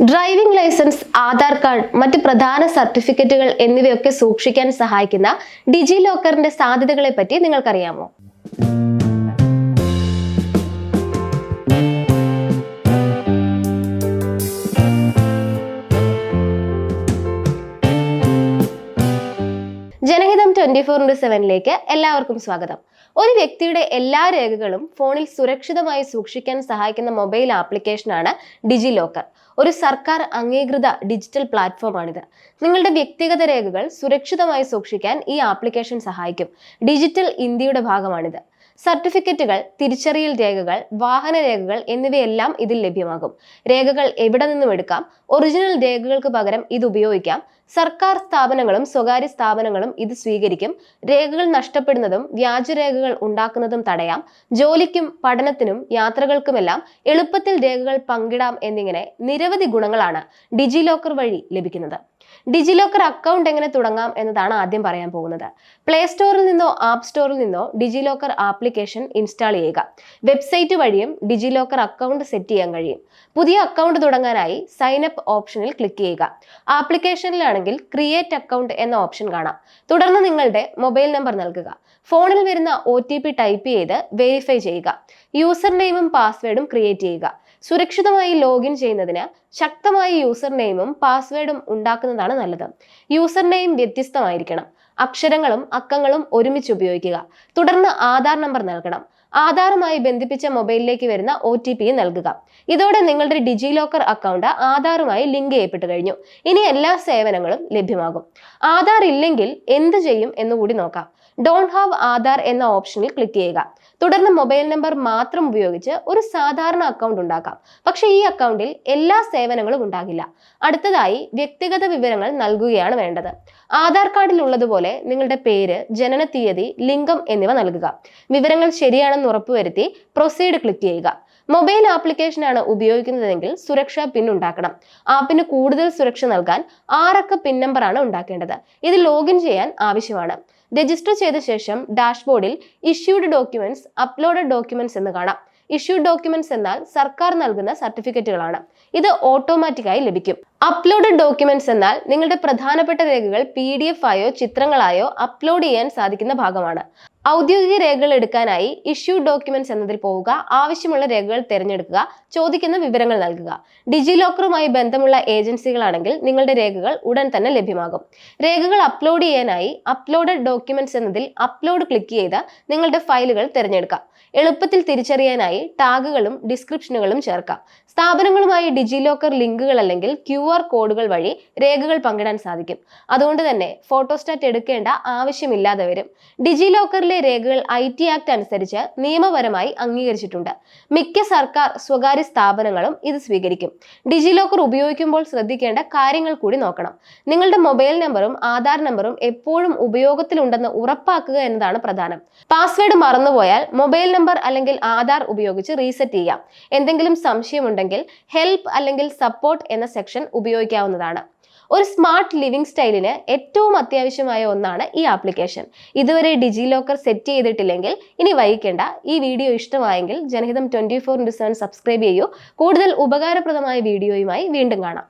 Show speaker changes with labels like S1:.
S1: Driving licence Aadhaar card മറ്റ് പ്രധാന സർട്ടിഫിക്കറ്റുകൾ എന്നിവയൊക്കെ സൂക്ഷിക്കാൻ സഹായിക്കുന്ന ഡിജി ലോക്കറിന്റെ സാധ്യതകളെ പറ്റി നിങ്ങൾക്കറിയാമോ? ഫോർ ഇന്റു സെവനിലേക്ക് എല്ലാവർക്കും സ്വാഗതം. ഒരു വ്യക്തിയുടെ എല്ലാ രേഖകളും ഫോണിൽ സുരക്ഷിതമായി സൂക്ഷിക്കാൻ സഹായിക്കുന്ന മൊബൈൽ ആപ്ലിക്കേഷനാണ് ഡിജി ലോക്കർ ഒരു സർക്കാർ അംഗീകൃത ഡിജിറ്റൽ പ്ലാറ്റ്ഫോമാണിത് നിങ്ങളുടെ വ്യക്തിഗത രേഖകൾ സുരക്ഷിതമായി സൂക്ഷിക്കാൻ ഈ ആപ്ലിക്കേഷൻ സഹായിക്കും. ഡിജിറ്റൽ ഇന്ത്യയുടെ ഭാഗമാണിത്. സർട്ടിഫിക്കറ്റുകൾ തിരിച്ചറിയൽ രേഖകൾ വാഹന രേഖകൾ എന്നിവയെല്ലാം ഇതിൽ ലഭ്യമാകും. രേഖകൾ എവിടെ നിന്നും എടുക്കാം? ഒറിജിനൽ രേഖകൾക്ക് പകരം ഇത് ഉപയോഗിക്കാം. സർക്കാർ സ്ഥാപനങ്ങളും സ്വകാര്യ സ്ഥാപനങ്ങളും ഇത് സ്വീകരിക്കും. രേഖകൾ നഷ്ടപ്പെടുന്നതും വ്യാജരേഖകൾ ഉണ്ടാക്കുന്നതും തടയാം. ജോലിക്കും പഠനത്തിനും യാത്രകൾക്കുമെല്ലാം എളുപ്പത്തിൽ രേഖകൾ പങ്കിടാം എന്നിങ്ങനെ നിരവധി ഗുണങ്ങളാണ് ഡിജി ലോക്കർ വഴി ലഭിക്കുന്നത്. ഡിജി ലോക്കർ അക്കൗണ്ട് എങ്ങനെ തുടങ്ങാം എന്നതാണ് ആദ്യം പറയാൻ പോകുന്നത്. പ്ലേ സ്റ്റോറിൽ നിന്നോ ആപ്പ് സ്റ്റോറിൽ നിന്നോ ഡിജി ലോക്കർ ആപ്ലിക്കേഷൻ ഇൻസ്റ്റാൾ ചെയ്യുക. വെബ്സൈറ്റ് വഴിയും ഡിജി ലോക്കർ അക്കൗണ്ട് സെറ്റ് ചെയ്യാൻ കഴിയും. പുതിയ അക്കൗണ്ട് തുടങ്ങാനായി സൈൻ അപ്പ് ഓപ്ഷനിൽ ക്ലിക്ക് ചെയ്യുക. ആപ്ലിക്കേഷനിലാണെങ്കിൽ ക്രിയേറ്റ് അക്കൗണ്ട് എന്ന ഓപ്ഷൻ കാണാം. തുടർന്ന് നിങ്ങളുടെ മൊബൈൽ നമ്പർ നൽകുക. ഫോണിൽ വരുന്ന ഒ ടൈപ്പ് ചെയ്ത് വെരിഫൈ ചെയ്യുക. യൂസർ നെയിമും പാസ്വേഡും ക്രിയേറ്റ് ചെയ്യുക. സുരക്ഷിതമായി ലോഗിൻ ചെയ്യുന്നതിന് ശക്തമായ യൂസർ നെയിമും പാസ്വേഡും ഉണ്ടാക്കുന്നതാണ് നല്ലത്. യൂസർ നെയിം വ്യത്യസ്തമായിരിക്കണം. അക്ഷരങ്ങളും അക്കങ്ങളും ഒരുമിച്ച് ഉപയോഗിക്കുക. തുടർന്ന് ആധാർ നമ്പർ നൽകണം. ആധാറുമായി ബന്ധിപ്പിച്ച മൊബൈലിലേക്ക് വരുന്ന ഒ ടി പി നൽകുക. ഇതോടെ നിങ്ങളുടെ ഡിജി ലോക്കർ അക്കൗണ്ട് ആധാറുമായി ലിങ്ക് ചെയ്യപ്പെട്ടു കഴിഞ്ഞു. ഇനി എല്ലാ സേവനങ്ങളും ലഭ്യമാകും. ആധാർ ഇല്ലെങ്കിൽ എന്ത് ചെയ്യും എന്ന് കൂടി നോക്കാം. ഡോണ്ട് ഹാവ് ആധാർ എന്ന ഓപ്ഷനിൽ ക്ലിക്ക് ചെയ്യുക. തുടർന്ന് മൊബൈൽ നമ്പർ മാത്രം ഉപയോഗിച്ച് ഒരു സാധാരണ അക്കൗണ്ട് ഉണ്ടാക്കാം. പക്ഷേ ഈ അക്കൗണ്ടിൽ എല്ലാ സേവനങ്ങളും ഉണ്ടാകില്ല. അടുത്തതായി വ്യക്തിഗത വിവരങ്ങൾ നൽകുകയാണ് വേണ്ടത്. ആധാർ കാർഡിൽ ഉള്ളതുപോലെ നിങ്ങളുടെ പേര് ജനന തീയതി ലിംഗം എന്നിവ നൽകുക. വിവരങ്ങൾ ശരിയാണെന്ന് ഉറപ്പുവരുത്തി പ്രൊസീഡ് ക്ലിക്ക് ചെയ്യുക. മൊബൈൽ ആപ്ലിക്കേഷനാണ് ഉപയോഗിക്കുന്നതെങ്കിൽ സുരക്ഷാ പിൻ ഉണ്ടാക്കണം. ആപ്പിന് കൂടുതൽ സുരക്ഷ നൽകാൻ ആറക്ക പിൻ നമ്പറാണ് ഉണ്ടാക്കേണ്ടത്. ഇത് ലോഗിൻ ചെയ്യാൻ ആവശ്യമാണ്. രജിസ്റ്റർ ചെയ്ത ശേഷം ഡാഷ്ബോർഡിൽ ഇഷ്യൂഡ് ഡോക്യുമെന്റ്സ് അപ്ലോഡഡ് ഡോക്യുമെന്റ്സ് എന്ന് കാണാം. ഇഷ്യൂഡ് ഡോക്യുമെന്റ്സ് എന്നാൽ സർക്കാർ നൽകുന്ന സർട്ടിഫിക്കറ്റുകളാണ്. ഇത് ഓട്ടോമാറ്റിക്കായി ലഭിക്കും. അപ്ലോഡഡ് ഡോക്യുമെന്റ്സ് എന്നാൽ നിങ്ങളുടെ പ്രധാനപ്പെട്ട രേഖകൾ പി ആയോ ചിത്രങ്ങളായോ അപ്ലോഡ് ചെയ്യാൻ സാധിക്കുന്ന ഭാഗമാണ്. ഔദ്യോഗിക രേഖകൾ എടുക്കാനായി ഇഷ്യൂ ഡോക്യുമെന്റ്സ് എന്നതിൽ പോവുക ആവശ്യമുള്ള രേഖകൾ തിരഞ്ഞെടുക്കുക ചോദിക്കുന്ന വിവരങ്ങൾ നൽകുക. ഡിജി ലോക്കറുമായി ബന്ധമുള്ള ഏജൻസികളാണെങ്കിൽ നിങ്ങളുടെ രേഖകൾ ഉടൻ തന്നെ ലഭ്യമാകും. രേഖകൾ അപ്ലോഡ് ചെയ്യാനായി അപ്ലോഡഡ് ഡോക്യുമെന്റ്സ് എന്നതിൽ അപ്ലോഡ് ക്ലിക്ക് ചെയ്ത് നിങ്ങളുടെ ഫയലുകൾ തിരഞ്ഞെടുക്കാം. എളുപ്പത്തിൽ തിരിച്ചറിയാനായി ടാഗുകളും ഡിസ്ക്രിപ്ഷനുകളും ചേർക്കാം. സ്ഥാപനങ്ങളുമായി ഡിജി ലോക്കർ ലിങ്കുകൾ അല്ലെങ്കിൽ ക്യു ആർ കോഡുകൾ വഴി രേഖകൾ പങ്കിടാൻ സാധിക്കും. അതുകൊണ്ട് തന്നെ ഫോട്ടോസ്റ്റാറ്റ് എടുക്കേണ്ട ആവശ്യമില്ലാതെ വരും. ഡിജി ലോക്കറിലെ രേഖകൾ ഐ ടി ആക്ട് അനുസരിച്ച് നിയമപരമായി അംഗീകരിച്ചിട്ടുണ്ട്. മിക്ക സർക്കാർ സ്വകാര്യ സ്ഥാപനങ്ങളും ഇത് സ്വീകരിക്കും. ഡിജി ലോക്കർ ഉപയോഗിക്കുമ്പോൾ ശ്രദ്ധിക്കേണ്ട കാര്യങ്ങൾ കൂടി നോക്കണം. നിങ്ങളുടെ മൊബൈൽ നമ്പറും ആധാർ നമ്പറും എപ്പോഴും ഉപയോഗത്തിലുണ്ടെന്ന് ഉറപ്പാക്കുക എന്നതാണ് പ്രധാനം. പാസ്വേഡ് മറന്നുപോയാൽ മൊബൈൽ നമ്പർ അല്ലെങ്കിൽ ആധാർ ഉപയോഗിച്ച് റീസെറ്റ് ചെയ്യാം. എന്തെങ്കിലും സംശയമുണ്ടെങ്കിൽ ഹെൽപ്പ് അല്ലെങ്കിൽ സപ്പോർട്ട് എന്ന സെക്ഷൻ ഉപയോഗിക്കാവുന്നതാണ്. ഒരു സ്മാർട്ട് ലിവിംഗ് സ്റ്റൈലിന് ഏറ്റവും അത്യാവശ്യമായ ഒന്നാണ് ഈ ആപ്ലിക്കേഷൻ ഇതുവരെ ഡിജി ലോക്കർ സെറ്റ് ചെയ്തിട്ടില്ലെങ്കിൽ ഇനി വൈകിക്കേണ്ട. ഈ വീഡിയോ ഇഷ്ടമായെങ്കിൽ Janahitham twenty four into seven subscribe ചെയ്യൂ. കൂടുതൽ ഉപകാരപ്രദമായ വീഡിയോയുമായി വീണ്ടും കാണാം.